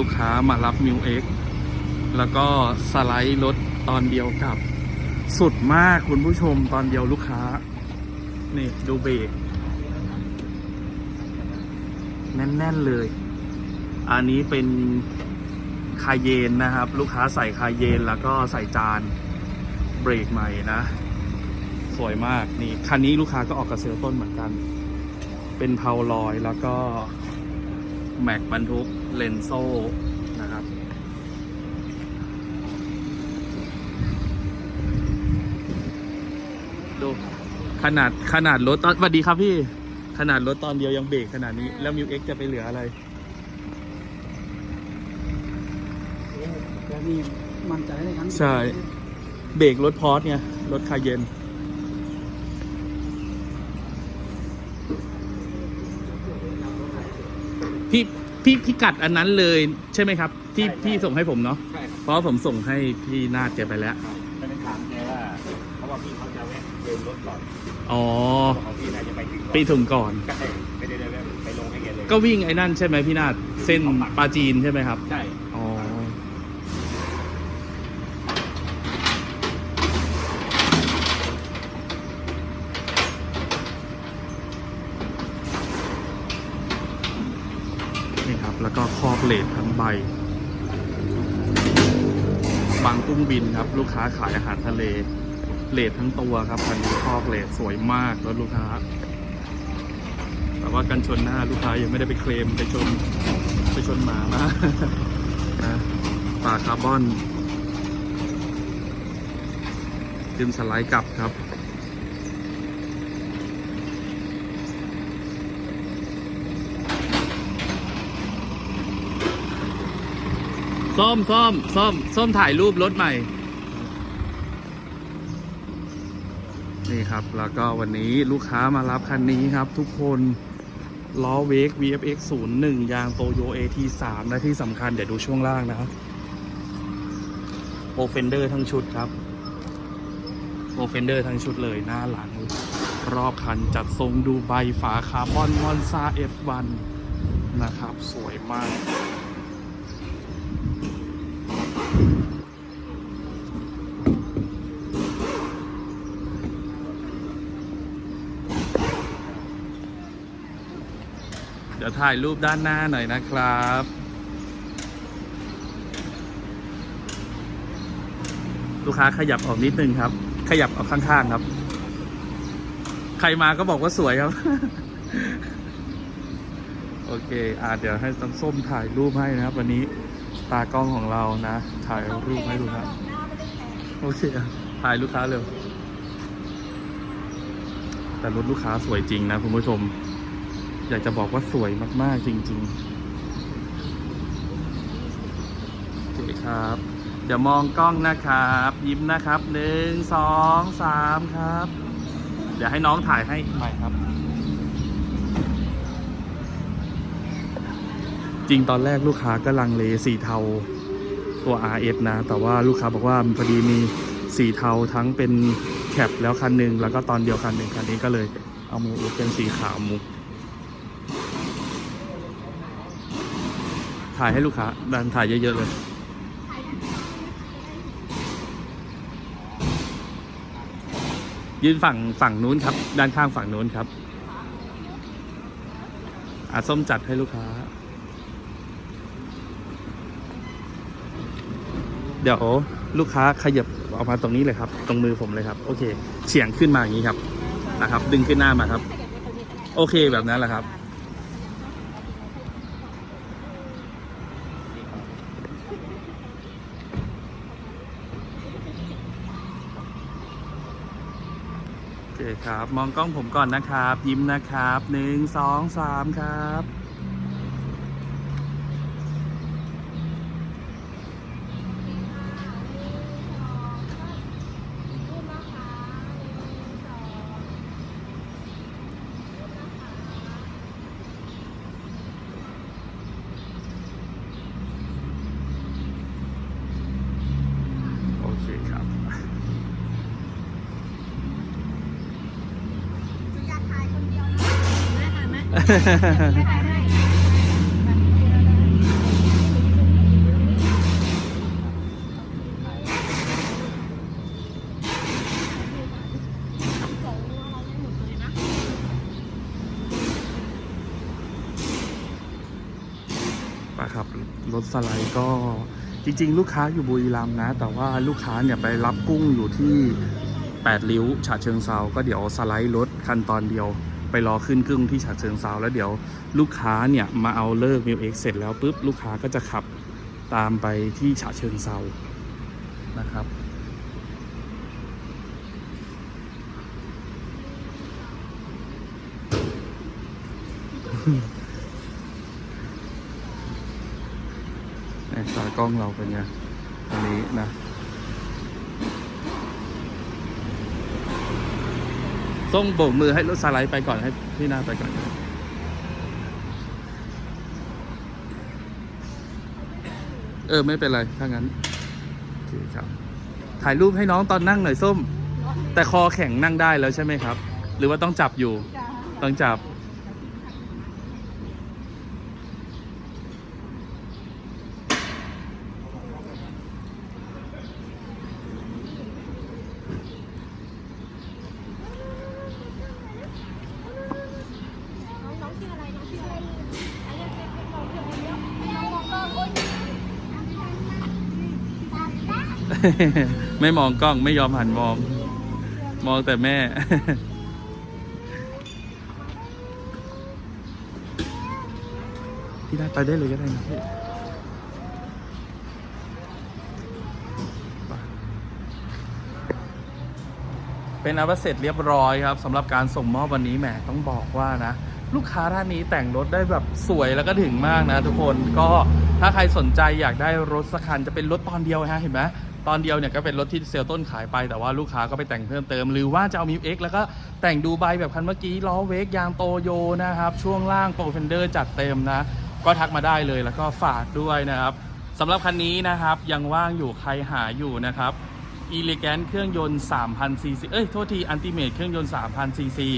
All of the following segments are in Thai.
ลูกค้ามารับมิวเอ็กแล้วก็สไลด์รถตอนเดียวกับ สุดมากคุณผู้ชมตอนเดียวลูกค้า นี่ ดูเบรกแน่น ๆ เลย อันนี้เป็นคาเยนนะครับ ลูกค้าใส่คาเยนแล้วก็ใส่จานเบรกใหม่นะ สวยมากนี่ คันนี้ลูกค้าก็ออกกระเซลต้นเหมือนกัน เป็นเพาลอยแล้วก็ แม็กบรรทุกเลนโซ่นะครับ ดู ขนาดขนาดรถตอนสวัสดีครับพี่ ขนาดรถตอนเดียวยังเบรกขนาดนี้ แล้วมิวเอ็กจะไปเหลืออะไรแต่นี่มั่นใจในครั้ง ใช่ เบรกรถพอร์ตไงรถคาเยน พี่พี่พี่กัดอันนั้นเลยใช่ไหมครับ ที่พี่ส่งให้ผมเนาะใช่ครับเพราะว่าผมส่งให้พี่นาดแกไปแล้วไม่ได้ถามแกว่าเพราะว่าพี่เขาจะแวะเดินรถก่อนอ๋อของพี่น่าจะไปถึงก่อนไปถึงก่อนใช่ไม่ได้แวะไปลงให้แกเลยก็วิ่งไอ้นั่นใช่ไหมพี่นาดเส้นปลาจีนใช่ไหมครับ ใช่ อ๋อ นี่ครับ แล้วก็คอก เลดทั้งใบ บางกุ้งบินครับ ลูกค้าขายอาหารทะเลเลดทั้งตัวครับคันนี้คอกเลดสวยมากแล้วลูกค้า แต่ว่ากันชนหน้าลูกค้ายังไม่ได้ไปเคลมไปชนไปชนหมามานะปลาคาร์บอนดึงสไลด์กลับครับ ส้มส้มส้มส้มถ่ายรูปรถใหม่ นี่ครับแล้วก็วันนี้ลูกค้ามารับคันนี้ครับ ทุกคนล้อเวก VFX 01 ยางโตโย AT3 และที่สำคัญเดี๋ยวดูช่วงล่างนะครับโอเฟนเดอร์ทั้งชุดครับโอเฟนเดอร์ทั้งชุดเลยหน้าหลัง รอบคันจัดทรงดูใบฝาคาร์บอนมอนซา F1 นะครับ สวยมาก เดี๋ยวถ่ายรูปด้านหน้าหน่อยนะครับ ลูกค้าขยับออกนิดนึงครับ ขยับออกข้างๆครับ ใครมาก็บอกว่าสวยครับ โอเค อ่าเดี๋ยวให้ต้นส้มถ่ายรูปให้นะครับ วันนี้ตากล้องของเรานะ ถ่ายรูปให้ดูครับโอเคถ่ายลูกค้าเร็วแต่รถลูกค้าสวยจริงนะคุณผู้ชม อยากจะบอกว่าสวยมาก ๆ จริงๆโอเคครับ เดี๋ยวมองกล้องนะครับ ยิ้มนะครับหนึ่งสองสามครับ เดี๋ยวให้น้องถ่ายให้ใหม่ครับ จริงตอนแรกลูกค้าก็ลังเลสีเทาตัว RS นะ แต่ว่าลูกค้าบอกว่าพอดีมีสีเทาทั้งเป็นแคปแล้วคันหนึ่งแล้วก็ตอนเดียวคันหนึ่งคันนี้ก็เลยเอามือเป็นสีขาวมุก ถ่ายให้ลูกค้าดันถ่ายเยอะๆเลย ยืนฝั่งฝั่งนู้นครับ ด้านข้างฝั่งนู้นครับอาส้มจัดให้ลูกค้า เดี๋ยวลูกค้าขยับออกมาตรงนี้เลยครับ ตรงมือผมเลยครับ โอเคเฉียงขึ้นมาอย่างนี้ครับนะครับ ดึงขึ้นหน้ามาครับ โอเคแบบนั้นแหละครับ เคครับ มองกล้องผมก่อนนะครับ ยิ้มนะครับหนึ่งสองสามครับ ปครับรถสไลด์ก็จริง ๆ ลูกค้าอยู่บุรีรัมย์นะ แต่ว่าลูกค้าเนี่ยไปรับกุ้งอยู่ที่ 8 ริ้วฉะเชิงเซาก็เดี๋ยวสไลด์รถคันตอนเดียว ไปรอขึ้นกุ้งที่ฉะเชิงเซาแล้วเดี๋ยวลูกค้าเนี่ยมาเอาเลิกมิวเอ็กเสร็จแล้วปุ๊บลูกค้าก็จะขับตามไปที่ฉะเชิงเซานะครับในตากล้องเราเป็นไงอันนี้นะ ต้องโบกมือให้รถสไลด์ไปก่อนให้พี่นาไปก่อนเออไม่เป็นไรถ้างั้นโอเคครับ ถ่ายรูปให้น้องตอนนั่งหน่อยส้ม แต่คอแข็งนั่งได้แล้วใช่ไหมครับ หรือว่าต้องจับอยู่ ต้องจับ น้องน้องชื่ออะไร น้องชื่ออะไรอันนี้เป็นเป็นน้องชื่ออะไรเนาะน้องมองก็โอ๊ย ไม่มองกล้องไม่ยอมหันมอง มองแต่แม่ พี่ได้ไปได้เลยก็ได้นะพี่ไปเป็นอันว่าเสร็จเรียบร้อยครับสำหรับการส่งมอบวันนี้แหมต้องบอกว่านะ ลูกค้าท่านนี้แต่งรถได้แบบสวยแล้วก็ถึงมากนะทุกคนก็ถ้าใครสนใจอยากได้รถสักคันจะเป็นรถตอนเดียวฮะเห็นไหม ตอนเดียวเนี่ยก็เป็นรถที่เซลล์ต้นขายไปแต่ว่าลูกค้าก็ไปแต่งเพิ่มเติม หรือว่าจะเอามิวเอ็กแล้วก็แต่งดูใบแบบคันเมื่อกี้ล้อเวกยางโตโยนะครับช่วงล่างโปรเฟนเดอร์จัดเต็มนะ ก็ทักมาได้เลยแล้วก็ฝากด้วยนะครับสำหรับคันนี้นะครับยังว่างอยู่ใครหาอยู่นะครับ e l e g a n t เครื่องยนต์3,000ซีซีเอ้ยโทษทีอันติเม e เครื่องยนต์3,000ซีซี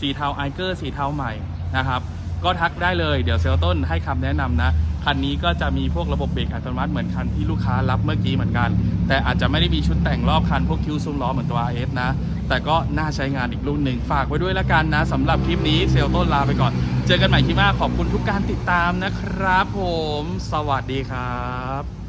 สีเทาไอเกอร์สีเทาใหม่นะครับก็ทักได้เลยเดี๋ยวเซลต้นให้คำแนะนำนะ คันนี้ก็จะมีพวกระบบเบรกอัตโนมัติเหมือนคันที่ลูกค้ารับเมื่อกี้เหมือนกัน แต่อาจจะไม่ได้มีชุดแต่งรอบคันพวกคิ้วซุ้มล้อเหมือนตัว RS นะ แต่ก็น่าใช้งานอีกรุ่นหนึ่งฝากไว้ด้วยละกันนะสำหรับคลิปนี้เซลต้นลาไปก่อน เจอกันใหม่คลิปหน้าขอบคุณทุกการติดตามนะครับผม สวัสดีครับ